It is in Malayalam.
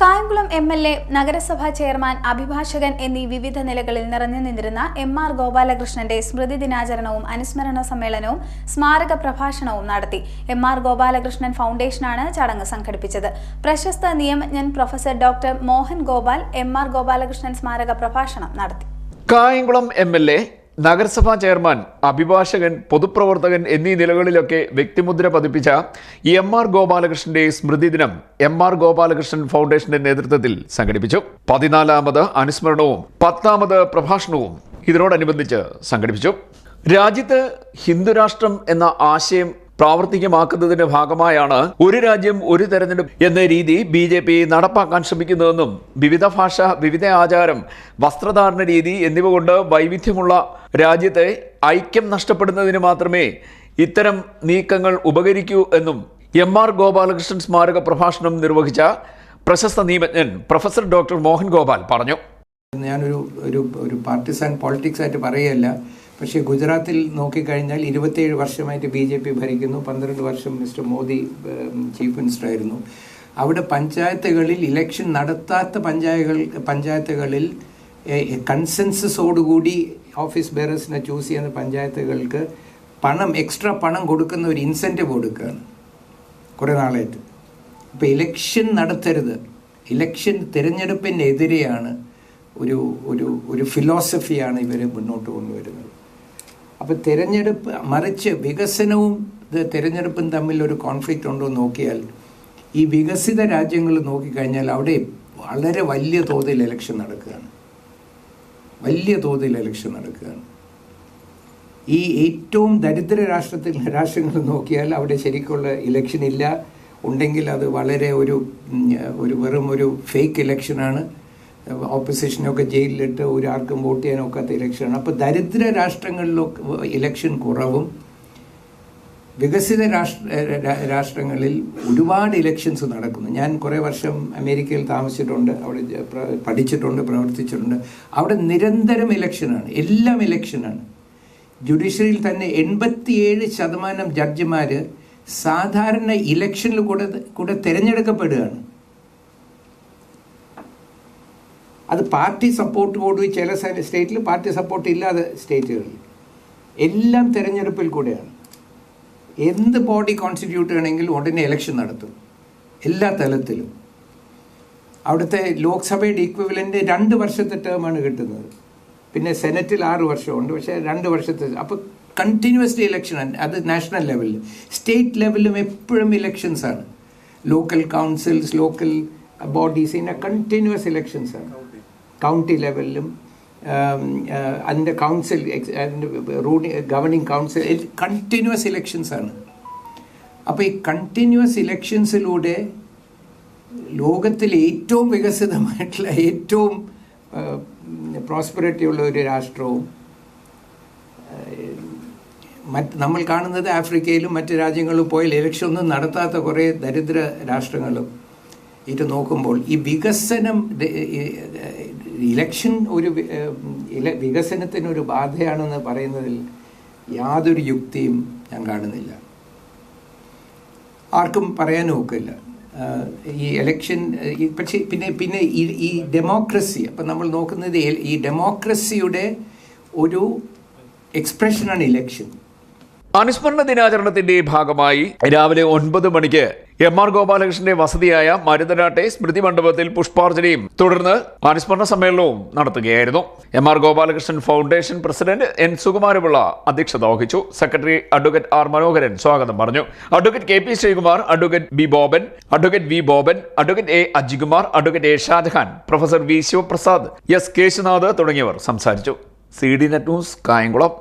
കായംകുളം എം എൽ എ നഗരസഭാ ചെയർമാൻ അഭിഭാഷകൻ എന്നീ വിവിധ നിലകളിൽ നിറഞ്ഞു നിന്നിരുന്ന എം ആർ ഗോപാലകൃഷ്ണന്റെ സ്മൃതി ദിനാചരണവും അനുസ്മരണ സമ്മേളനവും സ്മാരക പ്രഭാഷണവും നടത്തി. എം ആർ ഗോപാലകൃഷ്ണൻ ഫൗണ്ടേഷനാണ് ചടങ്ങ് സംഘടിപ്പിച്ചത്. പ്രശസ്ത നിയമജ്ഞൻ professor doctor Mohan Gopal M R Gopalakrishnan സ്മാരക പ്രഭാഷണം നടത്തി. കായംകുളം എം എൽ എ നഗരസഭാ ചെയർമാൻ അഭിഭാഷകൻ പൊതുപ്രവർത്തകൻ എന്നീ നിലകളിലൊക്കെ വ്യക്തിമുദ്ര പതിപ്പിച്ച എം ആർ ഗോപാലകൃഷ്ണന്റെ സ്മൃതി ദിനം എം ആർ ഗോപാലകൃഷ്ണൻ ഫൗണ്ടേഷന്റെ നേതൃത്വത്തിൽ സംഘടിപ്പിച്ചു. പതിനാലാമത് അനുസ്മരണവും പത്താമത് പ്രഭാഷണവും ഇതിനോടനുബന്ധിച്ച് സംഘടിപ്പിച്ചു. രാജ്യത്ത് ഹിന്ദുരാഷ്ട്രം എന്ന ആശയം പ്രാവർത്തികമാക്കുന്നതിന്റെ ഭാഗമായാണ് ഒരു രാജ്യം ഒരു തെരഞ്ഞെടുപ്പ് എന്ന രീതി ബി ജെ പി നടപ്പാക്കാൻ ശ്രമിക്കുന്നതെന്നും വിവിധ ഭാഷ വിവിധ ആചാരം വസ്ത്രധാരണ രീതി എന്നിവ കൊണ്ട് വൈവിധ്യമുള്ള രാജ്യത്തെ ഐക്യം നഷ്ടപ്പെടുന്നതിന് മാത്രമേ ഇത്തരം നീക്കങ്ങൾ ഉപകരിക്കൂ എന്നും എം ആർ ഗോപാലകൃഷ്ണൻ സ്മാരക പ്രഭാഷണം നിർവഹിച്ച പ്രശസ്ത നിയമജ്ഞൻ പ്രൊഫസർ ഡോക്ടർ മോഹൻ ഗോപാൽ പറഞ്ഞു. ഞാനൊരു ഒരു ഒരു പാർട്ടിസാൻ പോളിറ്റിക്സ് ആയിട്ട് പറയുകയല്ല. പക്ഷേ ഗുജറാത്തിൽ നോക്കിക്കഴിഞ്ഞാൽ ഇരുപത്തേഴ് വർഷമായിട്ട് ബി ജെ പി ഭരിക്കുന്നു. പന്ത്രണ്ട് വർഷം മിസ്റ്റർ മോദി ചീഫ് മിനിസ്റ്റർ ആയിരുന്നു. അവിടെ പഞ്ചായത്തുകളിൽ ഇലക്ഷൻ നടത്താത്ത പഞ്ചായകൾ പഞ്ചായത്തുകളിൽ കൺസെൻസസോടുകൂടി ഓഫീസ് ബെയറേഴ്സിനെ ചൂസ് ചെയ്യുന്ന പഞ്ചായത്തുകൾക്ക് പണം എക്സ്ട്രാ പണം കൊടുക്കുന്ന ഒരു ഇൻസെന്റീവ് കൊടുക്കുകയാണ് കുറേ നാളായിട്ട്. അപ്പോൾ ഇലക്ഷൻ നടത്തരുത്. ഇലക്ഷൻ തിരഞ്ഞെടുപ്പിനെതിരെയാണ് ഒരു ഒരു ഒരു ഫിലോസഫിയാണ് ഇവർ മുന്നോട്ട് കൊണ്ടുവരുന്നത്. അപ്പോൾ തിരഞ്ഞെടുപ്പ് മറിച്ച് വികസനവും ഇത് തിരഞ്ഞെടുപ്പും തമ്മിൽ ഒരു കോൺഫ്ലിക്റ്റ് ഉണ്ടോ നോക്കിയാൽ ഈ വികസിത രാജ്യങ്ങൾ നോക്കിക്കഴിഞ്ഞാൽ അവിടെ വളരെ വലിയ തോതിൽ ഇലക്ഷൻ നടക്കുകയാണ്. വലിയ തോതിൽ ഇലക്ഷൻ നടക്കുകയാണ്. ഈ ഏറ്റവും ദരിദ്ര രാഷ്ട്രത്തിൽ രാഷ്ട്രങ്ങൾ നോക്കിയാൽ അവിടെ ശരിക്കുള്ള ഇലക്ഷൻ ഇല്ല. ഉണ്ടെങ്കിൽ അത് വളരെ ഒരു ഒരു വെറും ഒരു ഫേക്ക് ഇലക്ഷനാണ് ഓപ്പോസിഷനൊക്കെ ജയിലിലിട്ട് ഒരാൾക്കും വോട്ട് ചെയ്യാനൊക്കാത്ത ഇലക്ഷനാണ് അപ്പോൾ ദരിദ്ര രാഷ്ട്രങ്ങളിലൊക്കെ ഇലക്ഷൻ കുറവും. വികസിത രാഷ്ട്ര രാഷ്ട്രങ്ങളിൽ ഒരുപാട് ഇലക്ഷൻസ് നടക്കുന്നു. ഞാൻ കുറേ വർഷം അമേരിക്കയിൽ താമസിച്ചിട്ടുണ്ട്. അവിടെ പഠിച്ചിട്ടുണ്ട് പ്രവർത്തിച്ചിട്ടുണ്ട്. അവിടെ നിരന്തരം ഇലക്ഷനാണ് എല്ലാം ഇലക്ഷനാണ് ജുഡീഷ്യറിയിൽ തന്നെ എൺപത്തിയേഴ് ശതമാനം ജഡ്ജിമാർ സാധാരണ ഇലക്ഷനിൽ കൂടെ കൂടെ തിരഞ്ഞെടുക്കപ്പെടുകയാണ്. അത് പാർട്ടി സപ്പോർട്ടോട് ചില സ്റ്റേറ്റിൽ പാർട്ടി സപ്പോർട്ട് ഇല്ലാതെ സ്റ്റേറ്റുകളിൽ എല്ലാം തിരഞ്ഞെടുപ്പിൽ കൂടെയാണ്. എന്ത് ബോഡി കോൺസ്റ്റിറ്റ്യൂട്ട് ആണെങ്കിലും ഉടനെ ഇലക്ഷൻ നടത്തും. എല്ലാ തലത്തിലും. അവിടുത്തെ ലോക്സഭയുടെ ഇക്വിവലന്റ് രണ്ട് വർഷത്തെ ടേമാണ് കിട്ടുന്നത്. പിന്നെ സെനറ്റിൽ ആറ് വർഷമുണ്ട്. പക്ഷേ രണ്ട് വർഷത്തെ അപ്പോൾ കണ്ടിന്യൂസ്ലി ഇലക്ഷൻ അത് നാഷണൽ ലെവലിൽ സ്റ്റേറ്റ് ലെവലിലും എപ്പോഴും ഇലക്ഷൻസാണ് ലോക്കൽ കൗൺസിൽസ് ലോക്കൽ ബോഡീസ് ഇങ്ങനെ കണ്ടിന്യൂസ് ഇലക്ഷൻസാണ് കൗണ്ടി ലെവലിലും അതിന്റെ കൗൺസിൽ അതിന്റെ ruling governing council continuous elections ആണ്. അപ്പോൾ ഈ കണ്ടിന്യൂസ് ഇലക്ഷൻസിലൂടെ ലോകത്തിലെ ഏറ്റവും വികസിതമായിട്ടുള്ള ഏറ്റവും പ്രോസ്പെറിറ്റി ഉള്ള ഒരു രാഷ്ട്രവും മറ്റ് നമ്മൾ കാണുന്നത് ആഫ്രിക്കയിലും മറ്റ് രാജ്യങ്ങളിലും പോയാൽ ഇലക്ഷൻ ഒന്നും നടത്താത്ത കുറേ ദരിദ്ര രാഷ്ട്രങ്ങളും ഇത് നോക്കുമ്പോൾ ഈ വികസനം ഇലക്ഷൻ ഒരു വികസനത്തിനൊരു ബാധയാണെന്ന് പറയുന്നതിൽ യാതൊരു യുക്തിയും ഞാൻ കാണുന്നില്ല. ആർക്കും പറയാനും ഒക്കില്ല. ഈ എലക്ഷൻ പക്ഷേ പിന്നെ പിന്നെ ഈ ഈ ഡെമോക്രസി അപ്പം നമ്മൾ നോക്കുന്നത് ഈ ഡെമോക്രസിയുടെ ഒരു എക്സ്പ്രഷനാണ് ഇലക്ഷൻ. അനുസ്മരണ ദിനാചരണത്തിന്റെ ഭാഗമായി രാവിലെ ഒൻപത് മണിക്ക് എം ആർ ഗോപാലകൃഷ്ണന്റെ വസതിയായ മരുതനാട്ടെ സ്മൃതി മണ്ഡപത്തിൽ പുഷ്പാർച്ചനയും തുടർന്ന് അനുസ്മരണ സമ്മേളനവും നടത്തുകയായിരുന്നു. M R Gopalakrishnan foundation president N Sukumarapillai അധ്യക്ഷത വഹിച്ചു. സെക്രട്ടറി അഡ്വക്കേറ്റ് ആർ മനോഹരൻ സ്വാഗതം പറഞ്ഞു. Advocate K P Sreekumar advocate B Boban advocate V Boban advocate A Ajikumar advocate A Shajahan professor V Sivaprasad S Keshunath തുടങ്ങിയവർ സംസാരിച്ചു. C D net news Kayamkulam.